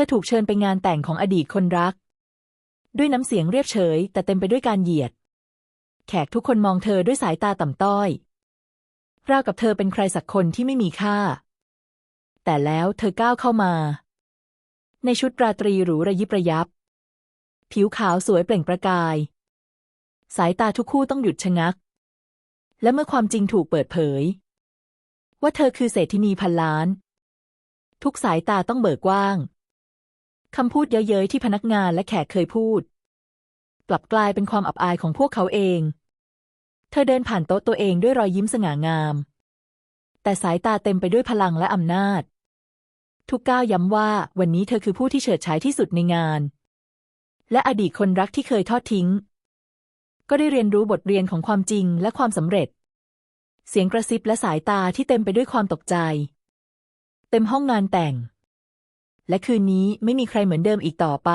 ธอถูกเชิญไปงานแต่งของอดีตคนรัก ด้วยน้ำเสียงเรียบเฉย แต่เต็มไปด้วยการเหยียด แขกทุกคนมองเธอด้วยสายตาต่ำต้อย ราวกับเธอเป็นใครสักคนที่ไม่มีค่า แต่แล้วเธอก้าวเข้ามา ในชุดราตรีหรูระยิบระยับ ผิวขาวสวยเปล่งประกาย สายตาทุกคู่ต้องหยุดชะงัก และเมื่อความจริงถูกเปิดเผย ว่าเธอคือเศรษฐินีพันล้าน ทุกสายตาต้องเบิกกว้าง คำพูดเย้ยๆที่พนักงานและแขกเคยพูด กลับกลายเป็นความอับอายของพวกเขาเอง เธอเดินผ่านโต๊ะตัวเองด้วยรอยยิ้มสง่างาม แต่สายตาเต็มไปด้วยพลังและอำนาจ ทุกก้าวย้ำว่าวันนี้เธอคือผู้ที่เฉิดฉายที่สุดในงาน และอดีตคนรักที่เคยทอดทิ้ง ก็ได้เรียนรู้บทเรียนของความจริงและความสำเร็จ เสียงกระซิบและสายตาที่เต็มไปด้วยความตกใจ เต็มห้องงานแต่ง และคืนนี้ไม่มีใครเหมือนเดิมอีกต่อไป